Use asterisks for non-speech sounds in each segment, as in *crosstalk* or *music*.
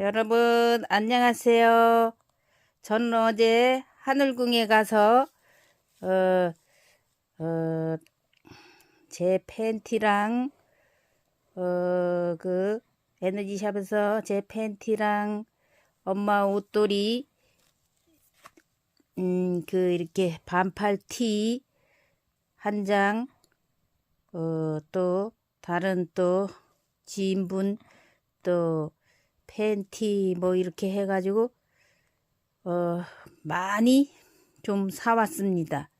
여러분 안녕하세요. 저는 어제 하늘궁에 가서 어, 어, 제 팬티랑 어, 그 에너지샵에서 제 팬티랑 엄마 옷돌이 음, 그 이렇게 반팔 티 한 장, 어, 또 다른 또 지인분 또 팬티 뭐 이렇게 해가지고 어 많이 좀 사왔습니다.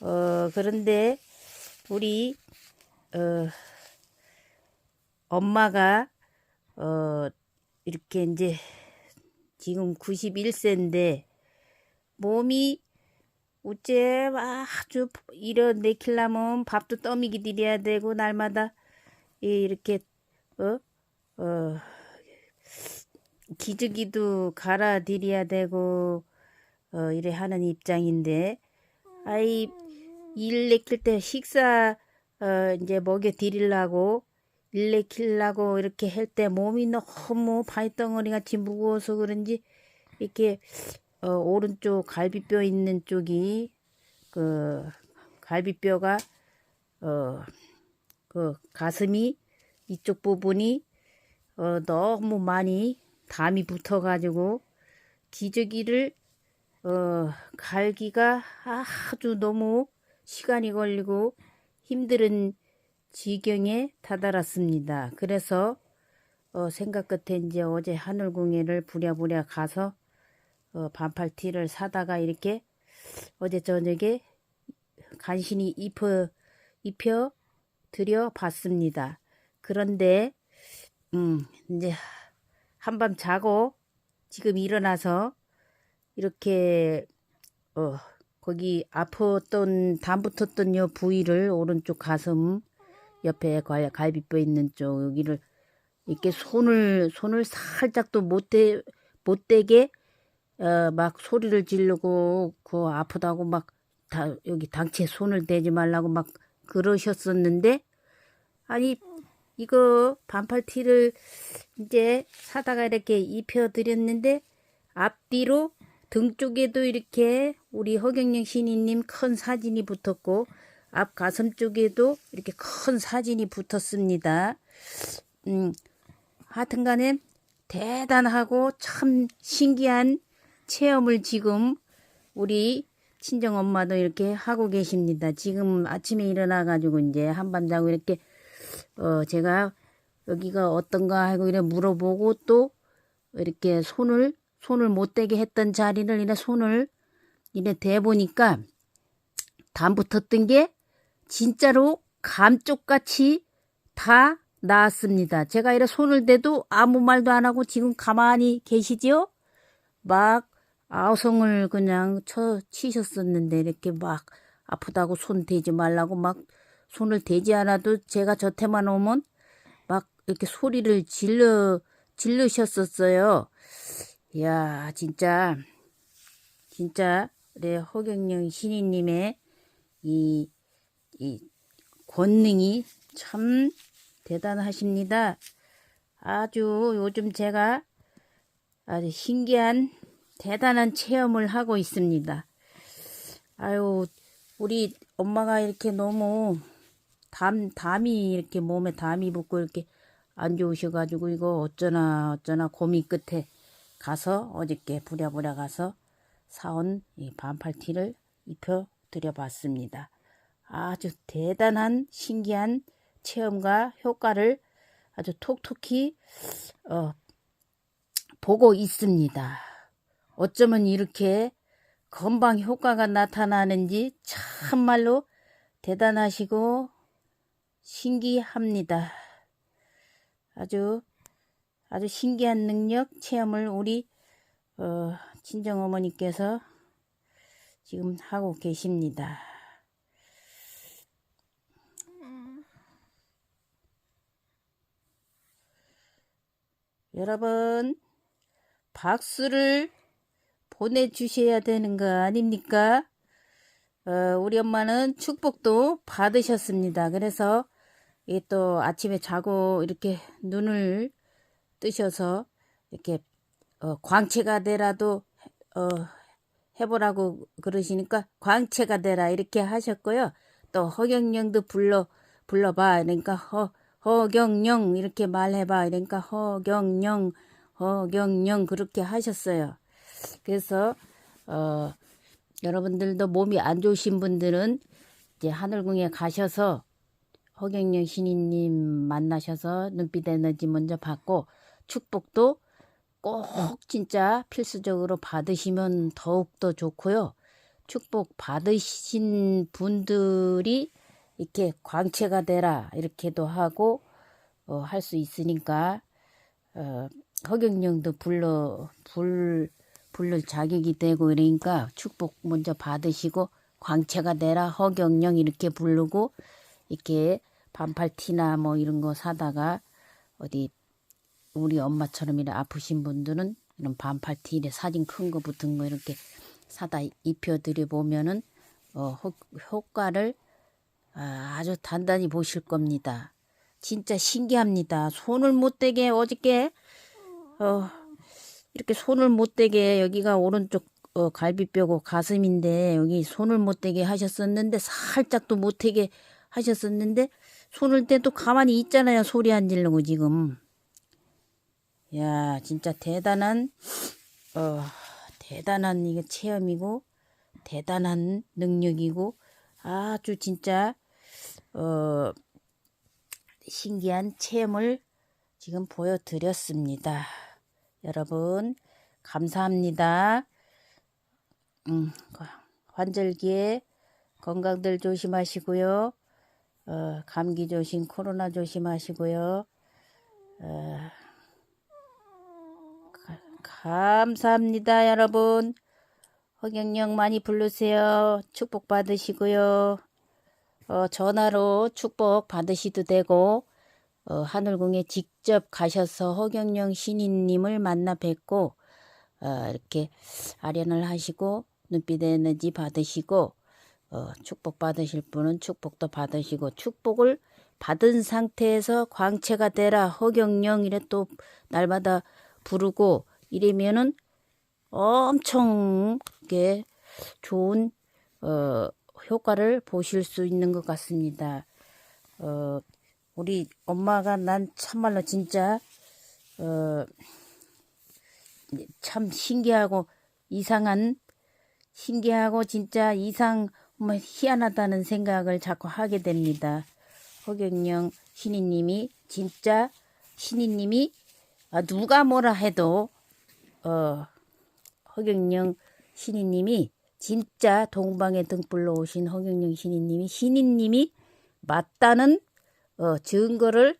어 그런데 우리 어 엄마가 어 이렇게 이제 지금 91세인데 몸이 어째 아주 일어내키려면 밥도 떠미기 드려야 되고 날마다 이렇게 어? 어, 기저귀도 갈아드려야 되고, 어, 이래 하는 입장인데, 아이, 일 내킬 때 식사, 어, 이제 먹여 드리려고, 일 내키려고 이렇게 할 때 몸이 너무 바위덩어리 같이 무거워서 그런지, 이렇게, 어, 오른쪽 갈비뼈 있는 쪽이, 그, 갈비뼈가, 어, 그 가슴이 이쪽 부분이 어, 너무 많이 담이 붙어가지고 기저귀를 어, 갈기가 아주 너무 시간이 걸리고 힘든 지경에 다다랐습니다. 그래서 어, 생각 끝에 이제 어제 하늘궁예를 부랴부랴 가서 어, 반팔티를 사다가 이렇게 어제 저녁에 간신히 입혀 입혀 드려 봤습니다. 그런데 음, 이제 한밤 자고 지금 일어나서 이렇게 어 거기 아팠던 담 붙었던 요 부위를 오른쪽 가슴 옆에 갈- 갈비뼈 있는 쪽 여기를 이렇게 손을 손을 살짝도 못대 못대게 어 막 소리를 지르고 그 아프다고 막 다 여기 당체 손을 대지 말라고 막 그러셨었는데 아니 이거 반팔티를 이제 사다가 이렇게 입혀 드렸는데 앞뒤로 등 쪽에도 이렇게 우리 허경영 신이님 큰 사진이 붙었고 앞 가슴 쪽에도 이렇게 큰 사진이 붙었습니다. 음, 하여튼간에 대단하고 참 신기한 체험을 지금 우리 친정 엄마도 이렇게 하고 계십니다. 지금 아침에 일어나 가지고 이제 한밤 자고 이렇게 어 제가 여기가 어떤가 하고 이래 물어보고 또 이렇게 손을 손을 못 대게 했던 자리를 이래 손을 이래 대 보니까 담 붙었던 게 진짜로 감쪽같이 다 나았습니다. 제가 이래 손을 대도 아무 말도 안 하고 지금 가만히 계시지요? 막 아우성을 그냥 쳐 치셨었는데 이렇게 막 아프다고 손 대지 말라고 막 손을 대지 않아도 제가 저태만 오면 막 이렇게 소리를 질러 질르셨었어요. 이야 진짜 진짜 우리 허경영 신이님의 이, 이 권능이 참 대단하십니다. 아주 요즘 제가 아주 신기한 대단한 체험을 하고 있습니다. 아유, 우리 엄마가 이렇게 너무 담, 담이 이렇게 몸에 담이 붙고 이렇게 안 좋으셔가지고 이거 어쩌나 어쩌나 고민 끝에 가서 어저께 부랴부랴 가서 사온 이 반팔티를 입혀 드려봤습니다. 아주 대단한 신기한 체험과 효과를 아주 톡톡히 어, 보고 있습니다. 어쩌면 이렇게 건방 효과가 나타나는지 참말로 대단하시고 신기합니다. 아주 아주 신기한 능력 체험을 우리 어, 친정 어머니께서 지금 하고 계십니다. 여러분 박수를 보내주셔야 되는 거 아닙니까? 어, 우리 엄마는 축복도 받으셨습니다. 그래서 이또 아침에 자고 이렇게 눈을 뜨셔서 이렇게 어, 광채가 되라도 어, 해보라고 그러시니까 광채가 되라 이렇게 하셨고요. 또 허경영도 불러 불러봐 그러니까 허 허경영 이렇게 말해봐 그러니까 허경영 허경영 그렇게 하셨어요. 그래서 어 여러분들도 몸이 안 좋으신 분들은 이제 하늘궁에 가셔서 허경영 신인님 만나셔서 눈빛 에너지 먼저 받고 축복도 꼭 진짜 필수적으로 받으시면 더욱더 좋고요. 축복 받으신 분들이 이렇게 광채가 되라 이렇게도 하고 어, 할 수 있으니까 어, 허경영도 불러 불 부를 자격이 되고 그러니까 축복 먼저 받으시고 광채가 되라 허경영 이렇게 부르고 이렇게 반팔 티나 뭐 이런 거 사다가 어디 우리 엄마처럼 이렇게 아프신 분들은 이런 반팔 티 이렇게 사진 큰 거 붙은 거 이렇게 사다 입혀드려 보면은 어, 효, 효과를 아, 아주 단단히 보실 겁니다. 진짜 신기합니다. 손을 못 대게 어저께 어, 이렇게 손을 못 대게 여기가 오른쪽 어, 갈비뼈고 가슴인데 여기 손을 못 대게 하셨었는데 살짝도 못 대게 하셨었는데 손을 떼도 가만히 있잖아요. 소리 안 지르고 지금. 야, 진짜 대단한 어, 대단한 이게 체험이고 대단한 능력이고 아주 진짜 어, 신기한 체험을 지금 보여드렸습니다. 여러분 감사합니다. 음, 환절기에 건강들 조심하시고요. 어, 감기 조심, 코로나 조심하시고요. 어, 가- 감사합니다, 여러분. 허경영 많이 부르세요. 축복 받으시고요. 어, 전화로 축복 받으시도 되고, 어, 하늘궁에 직접 가셔서 허경영 신인님을 만나 뵙고, 어, 이렇게 아련을 하시고, 눈빛 에너지 받으시고, 어, 축복 받으실 분은 축복도 받으시고, 축복을 받은 상태에서 광채가 되라, 허경영, 이래 또 날마다 부르고, 이러면은 엄청, 게 좋은, 어, 효과를 보실 수 있는 것 같습니다. 어, 우리 엄마가 난 참말로 진짜 어, 참 신기하고 이상한 신기하고 진짜 이상 뭐 희한하다는 생각을 자꾸 하게 됩니다. 허경영 신이님이 진짜 신이님이 아, 누가 뭐라 해도 어, 허경영 신이님이 진짜 동방의 등불로 오신 허경영 신이님이 신이님이 맞다는 어, 증거를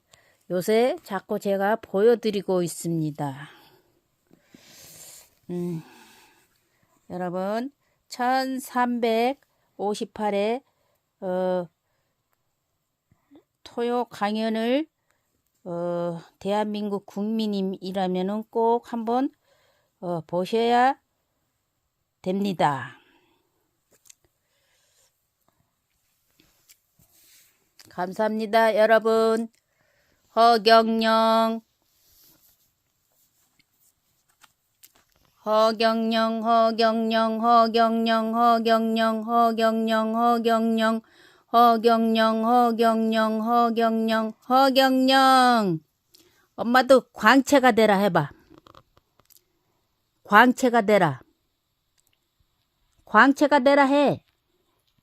요새 자꾸 제가 보여드리고 있습니다. 음, 여러분 1358회 어, 토요 강연을 어, 대한민국 국민이라면은 꼭 한번 어, 보셔야 됩니다. 감사합니다, 여러분. 허경영, 허경영, 허경영, 허경영, 허경영, 허경영, 허경영, 허경영, 허경영, 허경영, 허경영. 엄마도 광채가 되라 해봐. 광채가 되라. 광채가 되라 해.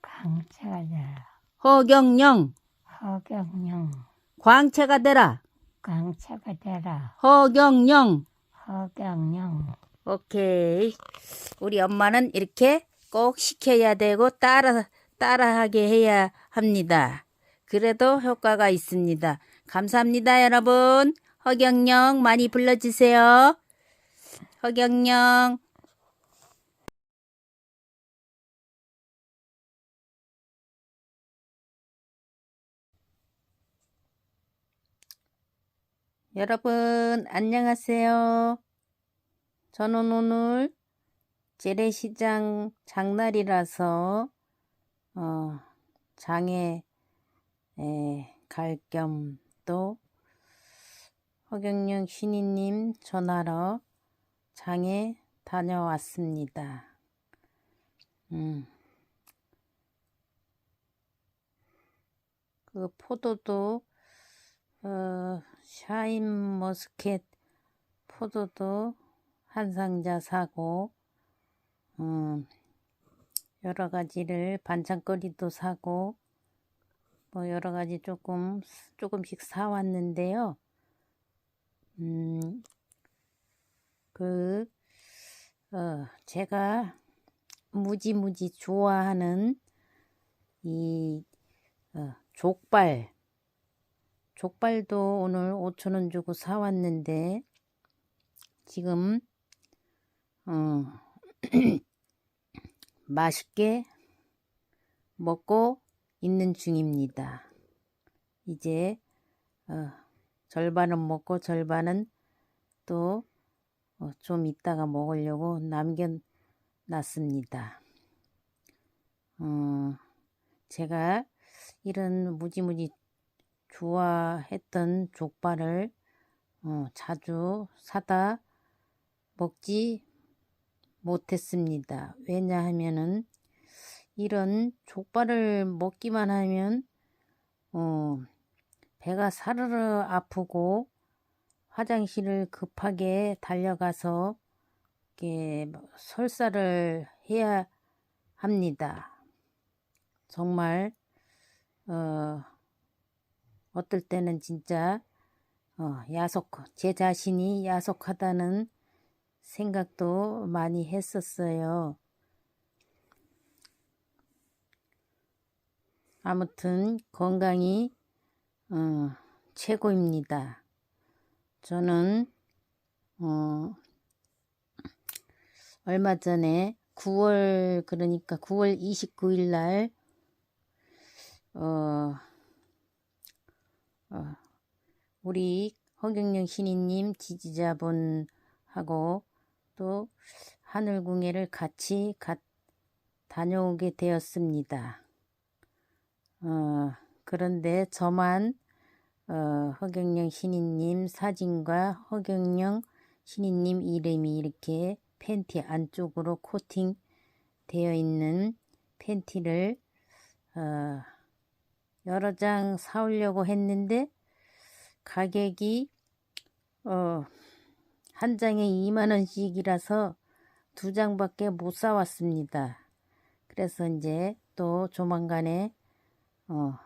강채가 되라. 허경영, 허경영, 광채가 되라. 강채가 되라. 허경영. 허경영, 오케이. 우리 엄마는 이렇게 꼭 시켜야 되고 따라 따라하게 해야 합니다. 그래도 효과가 있습니다. 감사합니다, 여러분. 허경영 많이 불러주세요. 허경영. 여러분, 안녕하세요. 저는 오늘 재래시장 장날이라서 어, 장에 갈 겸 또 허경영 신이님 전화로 장에 다녀왔습니다. 음. 그 포도도 어, 샤인 머스켓 포도도 한 상자 사고 음, 여러 가지를 반찬거리도 사고 뭐 여러 가지 조금 조금씩 사 왔는데요. 음, 그 어, 제가 무지무지 좋아하는 이 어, 족발 족발도 오늘 5천원 주고 사왔는데 지금 어, *clears throat* 맛있게 먹고 있는 중입니다. 이제 어, 절반은 먹고 절반은 또좀 이따가 먹으려고 남겨놨습니다. 어, 제가 이런 무지무지 좋아했던 족발을 어, 자주 사다 먹지 못했습니다. 왜냐하면은 이런 족발을 먹기만 하면 어, 배가 사르르 아프고 화장실을 급하게 달려가서 이렇게 설사를 해야 합니다. 정말 어, 어떨 때는 진짜 어, 야속 제 자신이 야속하다는 생각도 많이 했었어요. 아무튼 건강이 어, 최고입니다. 저는 어, 얼마 전에 9월 그러니까 9월 29일 날 어, 어, 우리 허경영 신이님 지지자분하고 또 하늘궁예를 같이 가, 다녀오게 되었습니다. 어, 그런데 저만 어, 허경영 신이님 사진과 허경영 신이님 이름이 이렇게 팬티 안쪽으로 코팅 되어 있는 팬티를 어, 여러 장 사오려고 했는데 가격이 어, 한 장에 2만원씩이라서 두 장밖에 못 사왔습니다. 그래서 이제 또 조만간에 어,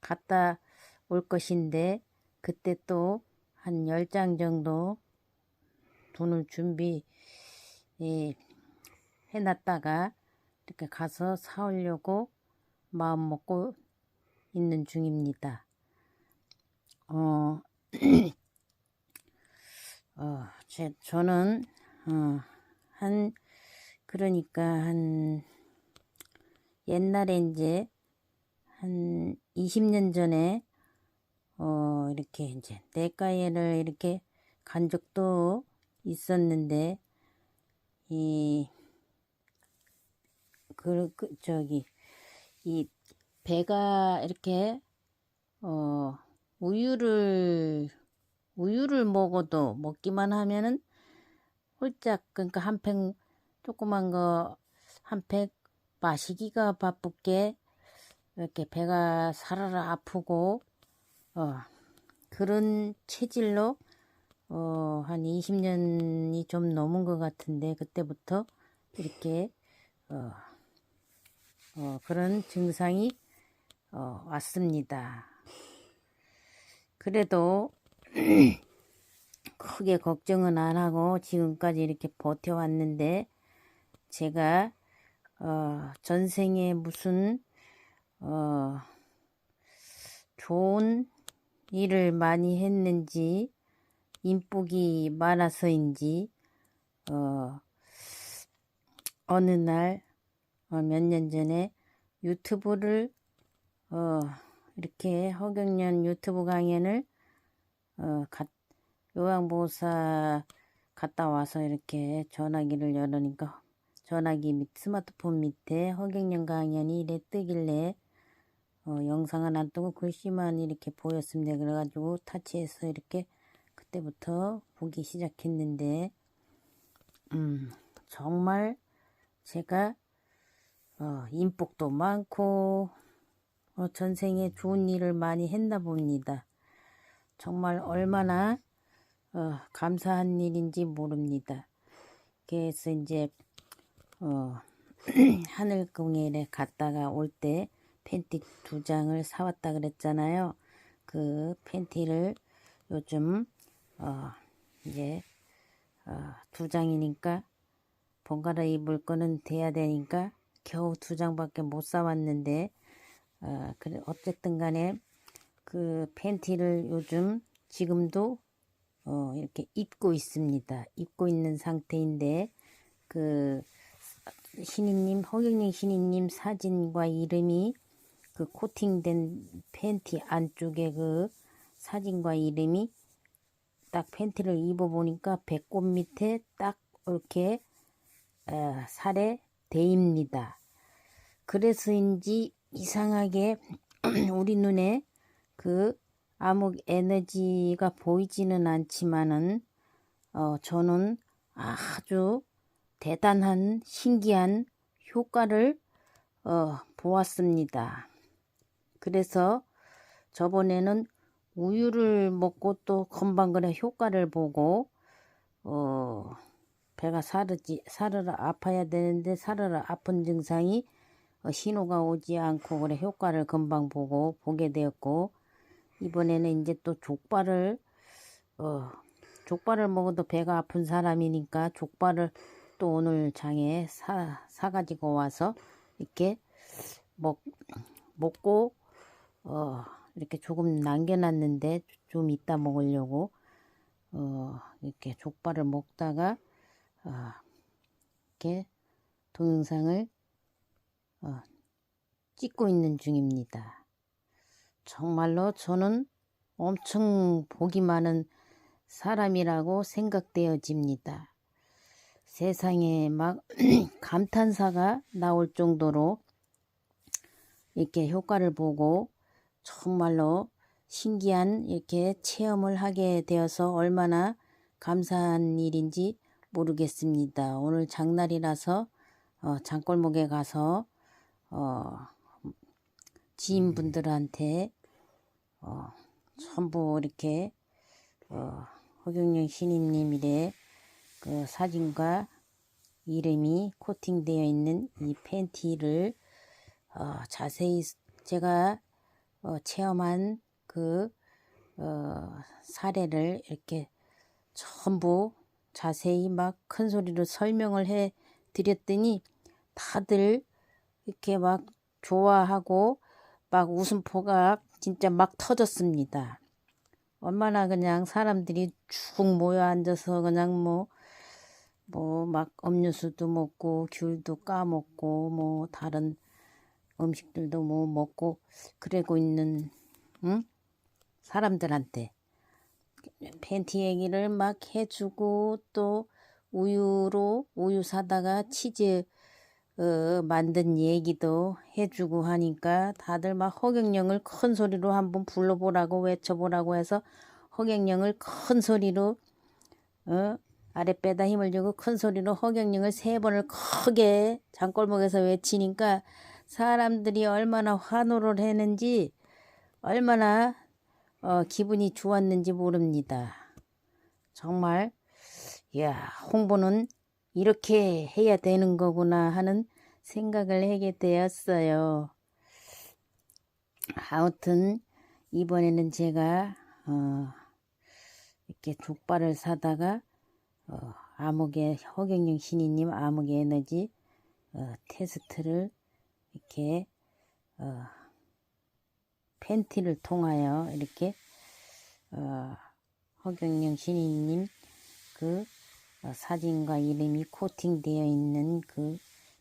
갔다 올 것인데 그때 또 한 10장 정도 돈을 준비 예, 해놨다가 이렇게 가서 사오려고 마음 먹고 있는 중입니다. 어, *clears throat* 어, 제, 저는, 어, 한, 그러니까 한, 옛날에 이제, 한 20년 전에, 어, 이렇게 이제, 내과에를 이렇게 간 적도 있었는데, 이, 그, 그, 저기, 이, 배가 이렇게, 어, 우유를, 우유를 먹어도 먹기만 하면은 홀짝, 그러니까 한 팩, 조그만 거, 한 팩 마시기가 바쁘게 이렇게 배가 사르르 아프고, 어, 그런 체질로, 어, 한 20년이 좀 넘은 것 같은데, 그때부터 이렇게, 어, 어, 그런 증상이 어, 왔습니다. 그래도 크게 걱정은 안 하고 지금까지 이렇게 버텨왔는데 제가 어, 전생에 무슨 어, 좋은 일을 많이 했는지 인복이 많아서인지 어, 어느 날 어, 몇년 전에 유튜브를 어, 이렇게 허경련 유튜브 강연을 어, 가, 요양보호사 갔다 와서 이렇게 전화기를 열으니까 전화기 밑 스마트폰 밑에 허경련 강연이 이래 뜨길래 어, 영상은 안 뜨고 글씨만 이렇게 보였습니다. 그래가지고 타치해서 이렇게 때부터 보기 시작했는데, 음, 정말 제가 어, 인복도 많고 어, 전생에 좋은 일을 많이 했나 봅니다. 정말 얼마나 어, 감사한 일인지 모릅니다. 그래서 이제 어, *clears throat* 하늘공예에 갔다가 올 때 팬티 두 장을 사왔다 그랬잖아요. 그 팬티를 요즘 어, 이제 어, 두 장이니까 번갈아 입을 거는 돼야 되니까 겨우 두 장밖에 못 사왔는데 어, 그래 어쨌든 간에 그 팬티를 요즘 지금도 어, 이렇게 입고 있습니다. 입고 있는 상태인데 그 신이님 허경영 신이님 사진과 이름이 그 코팅된 팬티 안쪽에 그 사진과 이름이 딱 팬티를 입어보니까 배꼽 밑에 딱 이렇게 어, 살에 대입니다. 그래서인지 이상하게 *clears throat* 우리 눈에 그 암흑 에너지가 보이지는 않지만은 어, 저는 아주 대단한 신기한 효과를 어, 보았습니다. 그래서 저번에는 우유를 먹고 또 그래 효과를 보고 어, 배가 사르지 사르르 아파야 되는데 사르르 아픈 증상이 어, 신호가 오지 않고 그래 효과를 금방 보고 보게 되었고 이번에는 이제 또 족발을 어, 족발을 먹어도 배가 아픈 사람이니까 족발을 또 오늘 장에 사, 사가지고 와서 이렇게 먹, 먹고 어, 이렇게 조금 남겨놨는데 좀 이따 먹으려고 어, 이렇게 족발을 먹다가 어, 이렇게 동영상을 어, 찍고 있는 중입니다. 정말로 저는 엄청 복이 많은 사람이라고 생각되어집니다. 세상에 막 *clears throat* 감탄사가 나올 정도로 이렇게 효과를 보고 정말로 신기한 이렇게 체험을 하게 되어서 얼마나 감사한 일인지 모르겠습니다. 오늘 장날이라서 어, 장골목에 가서 어, 지인분들한테 어, 전부 이렇게 어, 허경영 신임님 이래 그 사진과 이름이 코팅되어 있는 이 팬티를 어, 자세히 제가 어, 체험한 그 어, 사례를 이렇게 전부 자세히 막 큰 소리로 설명을 해 드렸더니 다들 이렇게 막 좋아하고 막 웃음포가 진짜 막 터졌습니다. 얼마나 그냥 사람들이 쭉 모여 앉아서 그냥 뭐, 뭐 막 음료수도 먹고 귤도 까먹고 뭐 다른 음식들도 뭐 먹고 그러고 있는 응? 사람들한테 팬티 얘기를 막 해주고 또 우유로 우유 사다가 치즈 어, 만든 얘기도 해주고 하니까 다들 막 허경영을 큰 소리로 한번 불러보라고 외쳐보라고 해서 허경영을 큰 소리로 어, 아랫배다 힘을 주고 큰 소리로 허경영을 세 번을 크게 장골목에서 외치니까 사람들이 얼마나 환호를 했는지 얼마나 어, 기분이 좋았는지 모릅니다. 정말 야 홍보는 이렇게 해야 되는 거구나 하는 생각을 하게 되었어요. 아무튼 이번에는 제가 어, 이렇게 족발을 사다가 어, 암흑의 허경영 신이님 암흑의 에너지 어, 테스트를 이렇게 어, 팬티를 통하여 이렇게 어, 허경영 신이님 그 어, 사진과 이름이 코팅되어 있는 그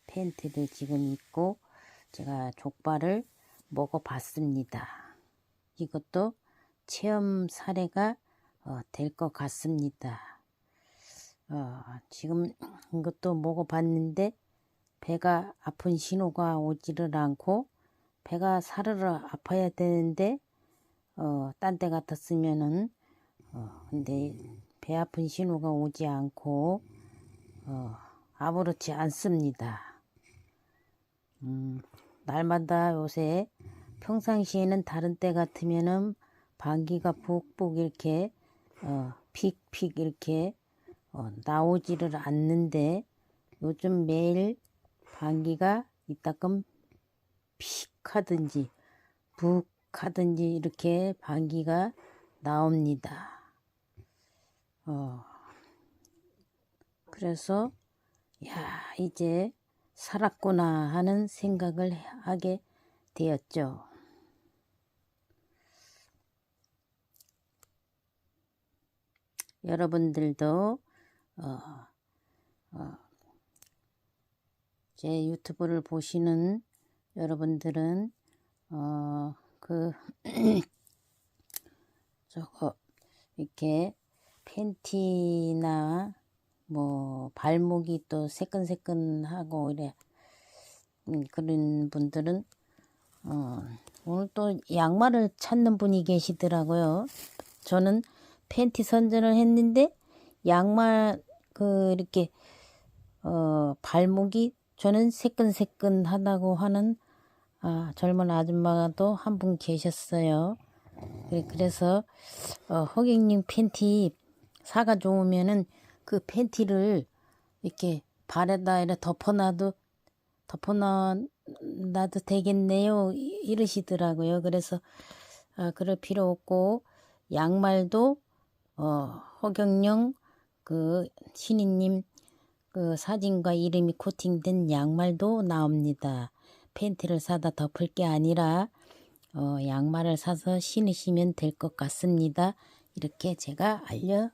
팬티를 지금 입고 제가 족발을 먹어봤습니다. 이것도 체험 사례가 어, 될 것 같습니다. 어, 지금 이것도 먹어봤는데 배가 아픈 신호가 오지를 않고 배가 사르르 아파야 되는데 어, 딴 데 같았으면은 어, 근데 배 아픈 신호가 오지 않고 어, 아무렇지 않습니다. 음, 날마다 요새 평상시에는 다른 때 같으면은 방귀가 북북 이렇게 어, 픽픽 이렇게 어, 나오지를 않는데 요즘 매일 방귀가 이따끔 픽 하든지 북 하든지 이렇게 방귀가 나옵니다. 어, 그래서 야 이제 살았구나 하는 생각을 하게 되었죠. 여러분들도 어, 어, 제 유튜브를 보시는 여러분들은 어, 그 *clears throat* 저거 이렇게 팬티나 뭐 발목이 또 새끈새끈하고 이래 음, 그런 분들은 어, 오늘 또 양말을 찾는 분이 계시더라고요. 저는 팬티 선전을 했는데 양말 그 이렇게 어, 발목이 저는 새끈새끈하다고 하는 아, 젊은 아줌마가 또한분 계셨어요. 그래- 그래서 어, 허경님 팬티 사가 좋으면은 그 팬티를 이렇게 발에다 이렇게 덮어놔도 덮어놔도 되겠네요. 이- 이러시더라고요. 그래서 아, 그럴 필요 없고 양말도 어, 허경영 그 신이님 그 사진과 이름이 코팅된 양말도 나옵니다. 팬티를 사다 덮을 게 아니라 어, 양말을 사서 신으시면 될 것 같습니다. 이렇게 제가 알려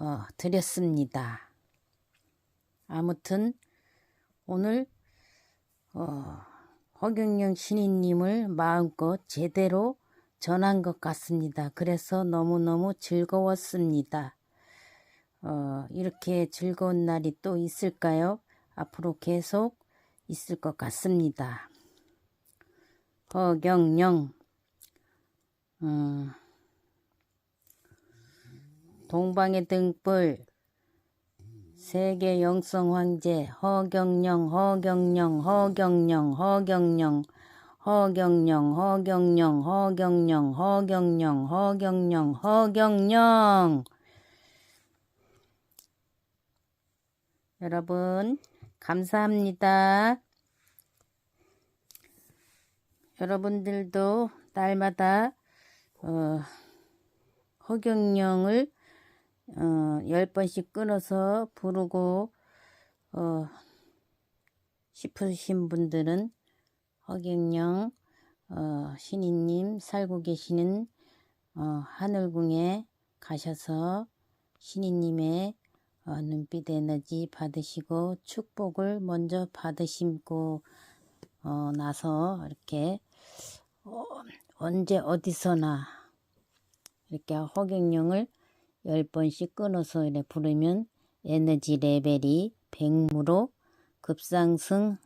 어, 드렸습니다. 아무튼 오늘 어, 허경영 신인님을 마음껏 제대로 전한 것 같습니다. 그래서 너무너무 즐거웠습니다. 어, 이렇게 즐거운 날이 또 있을까요? 앞으로 계속 있을 것 같습니다. 허경영, 음, 동방의 등불, 세계 영성 황제, 허경영, 허경영, 허경영, 허경영, 허경영, 허경영, 허경영, 허경영, 허경영, 허경영. 여러분, 감사합니다. 여러분들도 날마다 어, 허경영을 어, 열 번씩 끊어서 부르고 어, 싶으신 분들은 허경영 어, 신이님 살고 계시는 어, 하늘궁에 가셔서 신이님의 어, 눈빛 에너지 받으시고 축복을 먼저 받으시고 어, 나서 이렇게 어, 언제 어디서나 이렇게 허경영을 열 번씩 끊어서 이렇게 부르면 에너지 레벨이 100무로 급상승합니다.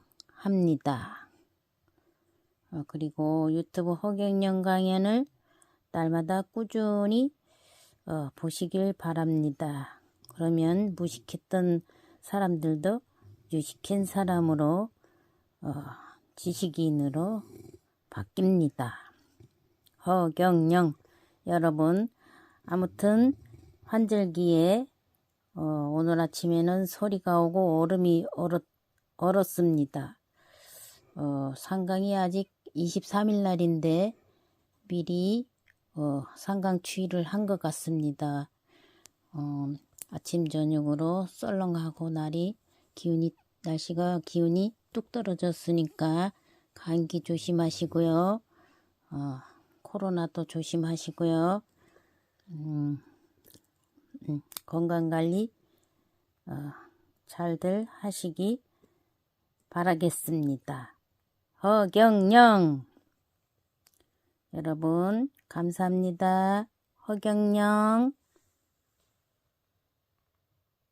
어, 그리고 유튜브 허경영 강연을 날마다 꾸준히 어, 보시길 바랍니다. 그러면 무식했던 사람들도 유식한 사람으로 어, 지식인으로 바뀝니다. 허경영 여러분 아무튼 환절기에 어, 오늘 아침에는 소리가 오고 얼음이 얼었, 얼었습니다. 어, 상강이 아직 23일 날인데 미리 어, 상강 추위를 한 것 같습니다. 어, 아침 저녁으로 썰렁하고 날이 기운이 날씨가 기운이 뚝 떨어졌으니까 감기 조심하시고요. 어, 코로나도 조심하시고요. 음, 음, 건강 관리 어, 잘들 하시기 바라겠습니다. 허경영 여러분 감사합니다. 허경영